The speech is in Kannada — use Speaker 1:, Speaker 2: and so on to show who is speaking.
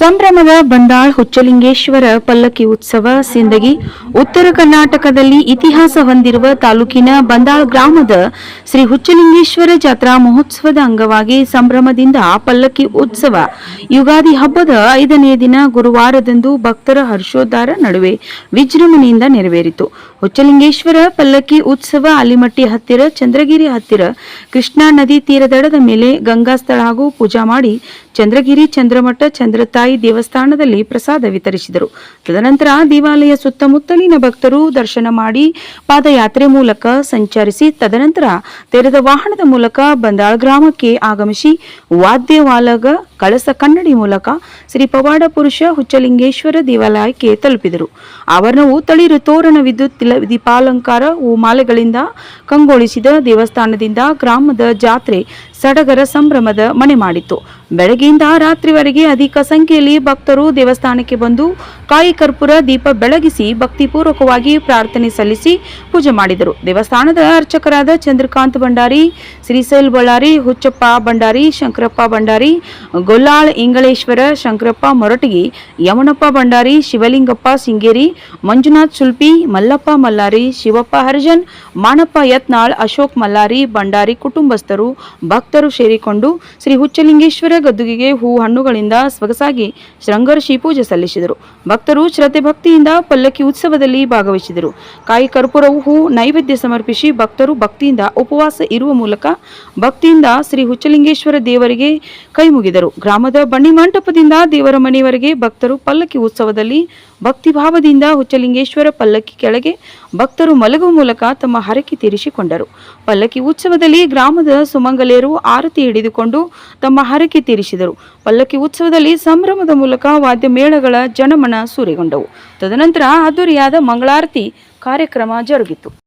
Speaker 1: ಸಂಭ್ರಮದ ಬಂದಾಳ್ ಹುಚ್ಚಲಿಂಗೇಶ್ವರ ಪಲ್ಲಕ್ಕಿ ಉತ್ಸವ ಸಿಂದಗಿ. ಉತ್ತರ ಕರ್ನಾಟಕದಲ್ಲಿ ಇತಿಹಾಸ ಹೊಂದಿರುವ ತಾಲೂಕಿನ ಬಂದಾಳ್ ಗ್ರಾಮದ ಶ್ರೀ ಹುಚ್ಚಲಿಂಗೇಶ್ವರ ಜಾತ್ರಾ ಮಹೋತ್ಸವದ ಅಂಗವಾಗಿ ಸಂಭ್ರಮದಿಂದ ಪಲ್ಲಕ್ಕಿ ಉತ್ಸವ. ಯುಗಾದಿ ಹಬ್ಬದ ಐದನೇ ದಿನ ಗುರುವಾರದಂದು ಭಕ್ತರ ಹರ್ಷೋದ್ಧಾರ ನಡುವೆ ವಿಜೃಂಭಣೆಯಿಂದ ನೆರವೇರಿತು. ಹುಚ್ಚಲಿಂಗೇಶ್ವರ ಪಲ್ಲಕ್ಕಿ ಉತ್ಸವ ಅಲಿಮಟ್ಟಿ ಹತ್ತಿರ, ಚಂದ್ರಗಿರಿ ಹತ್ತಿರ, ಕೃಷ್ಣಾ ನದಿ ತೀರದಡದ ಮೇಲೆ ಗಂಗಾಸ್ಥಳ ಹಾಗೂ ಪೂಜಾ ಮಾಡಿ ಚಂದ್ರಗಿರಿ, ಚಂದ್ರಮಠ, ಚಂದ್ರತಾಯಿ ದೇವಸ್ಥಾನದಲ್ಲಿ ಪ್ರಸಾದ ವಿತರಿಸಿದರು. ತದನಂತರ ದೇವಾಲಯ ಸುತ್ತಮುತ್ತಲಿನ ಭಕ್ತರು ದರ್ಶನ ಮಾಡಿ ಪಾದಯಾತ್ರೆ ಮೂಲಕ ಸಂಚರಿಸಿ ತದನಂತರ ತೆರೆದ ವಾಹನದ ಮೂಲಕ ಬಂದಾಳ್ ಗ್ರಾಮಕ್ಕೆ ಆಗಮಿಸಿ ವಾದ್ಯವಾಲಗ ಕಳಸ ಕನ್ನಡಿ ಮೂಲಕ ಶ್ರೀ ಪವಾಡ ಪುರುಷ ಹುಚ್ಚಲಿಂಗೇಶ್ವರ ದೇವಾಲಯಕ್ಕೆ ತಲುಪಿದರು. ಆವರಣವು ತಳಿರು ತೋರಣ ವಿದ್ಯುತ್ ದೀಪಾಲಂಕಾರ ಹೂಮಾಲೆಗಳಿಂದ ಕಂಗೊಳಿಸಿದ ದೇವಸ್ಥಾನದಿಂದ ಗ್ರಾಮದ ಜಾತ್ರೆ ಸಡಗರ ಸಂಭ್ರಮದ ಮನೆ ಮಾಡಿತ್ತು. ಬೆಳಗ್ಗೆಯಿಂದ ರಾತ್ರಿವರೆಗೆ ಅಧಿಕ ಸಂಖ್ಯೆಯಲ್ಲಿ ಭಕ್ತರು ದೇವಸ್ಥಾನಕ್ಕೆ ಬಂದು ಕಾಯಿ ಕರ್ಪೂರ ದೀಪ ಬೆಳಗಿಸಿ ಭಕ್ತಿಪೂರ್ವಕವಾಗಿ ಪ್ರಾರ್ಥನೆ ಸಲ್ಲಿಸಿ ಪೂಜೆ ಮಾಡಿದರು. ದೇವಸ್ಥಾನದ ಅರ್ಚಕರಾದ ಚಂದ್ರಕಾಂತ್ ಭಂಡಾರಿ, ಶ್ರೀಶೈಲ್ ಬಳ್ಳಾರಿ, ಹುಚ್ಚಪ್ಪ ಭಂಡಾರಿ, ಶಂಕರಪ್ಪ ಭಂಡಾರಿ, ಗೊಲ್ಲಾಳ್ ಇಂಗಳೇಶ್ವರ, ಶಂಕರಪ್ಪ ಮೊರಟಗಿ, ಯಮನಪ್ಪ ಭಂಡಾರಿ, ಶಿವಲಿಂಗಪ್ಪ ಸಿಂಗೇರಿ, ಮಂಜುನಾಥ್ ಸುಲ್ಪಿ, ಮಲ್ಲಪ್ಪ ಮಲ್ಲಾರಿ, ಶಿವಪ್ಪ ಹರಿಜನ್ ಮಾಣಪ್ಪ ಯತ್ನಾಳ್, ಅಶೋಕ್ ಮಲ್ಲಾರಿ, ಭಂಡಾರಿ ಕುಟುಂಬಸ್ಥರು ಭಕ್ತರು ಸೇರಿಕೊಂಡು ಶ್ರೀ ಹುಚ್ಚಲಿಂಗೇಶ್ವರ ಗದ್ದುಗೆಗೆ ಹೂ ಹಣ್ಣುಗಳಿಂದ ಸೊಗಸಾಗಿ ಶೃಂಗರ್ಷಿ ಪೂಜೆ ಸಲ್ಲಿಸಿದರು. ಭಕ್ತರು ಶ್ರದ್ಧೆ ಭಕ್ತಿಯಿಂದ ಪಲ್ಲಕ್ಕಿ ಉತ್ಸವದಲ್ಲಿ ಭಾಗವಹಿಸಿದರು. ಕಾಯಿ ಕರ್ಪೂರವು ಹೂ ನೈವೇದ್ಯ ಸಮರ್ಪಿಸಿ ಭಕ್ತರು ಭಕ್ತಿಯಿಂದ ಉಪವಾಸ ಇರುವ ಮೂಲಕ ಭಕ್ತಿಯಿಂದ ಶ್ರೀ ಹುಚ್ಚಲಿಂಗೇಶ್ವರ ದೇವರಿಗೆ ಕೈ ಮುಗಿದರು ಗ್ರಾಮದ ಬಣ್ಣಿ ಮಂಟಪದಿಂದ ದೇವರ ಮನೆಯವರೆಗೆ ಭಕ್ತರು ಪಲ್ಲಕ್ಕಿ ಉತ್ಸವದಲ್ಲಿ ಭಕ್ತಿಭಾವದಿಂದ ಹುಚ್ಚಲಿಂಗೇಶ್ವರ ಪಲ್ಲಕ್ಕಿ ಕೆಳಗೆ ಭಕ್ತರು ಮಲಗುವ ಮೂಲಕ ತಮ್ಮ ಹರಕೆ ತೀರಿಸಿಕೊಂಡರು. ಪಲ್ಲಕ್ಕಿ ಉತ್ಸವದಲ್ಲಿ ಗ್ರಾಮದ ಸುಮಂಗಲೆಯರು ಆರತಿ ಹಿಡಿದುಕೊಂಡು ತಮ್ಮ ಹರಕೆ ತೀರಿಸಿದರು. ಪಲ್ಲಕ್ಕಿ ಉತ್ಸವದಲ್ಲಿ ಸಂಭ್ರಮದ ಮೂಲಕ ವಾದ್ಯ ಮೇಳಗಳ ಜನಮನ ಸೂರೆಗೊಂಡವು. ತದನಂತರ ಅದ್ದೂರಿಯಾದ ಮಂಗಳಾರತಿ ಕಾರ್ಯಕ್ರಮ ಜರುಗಿತು.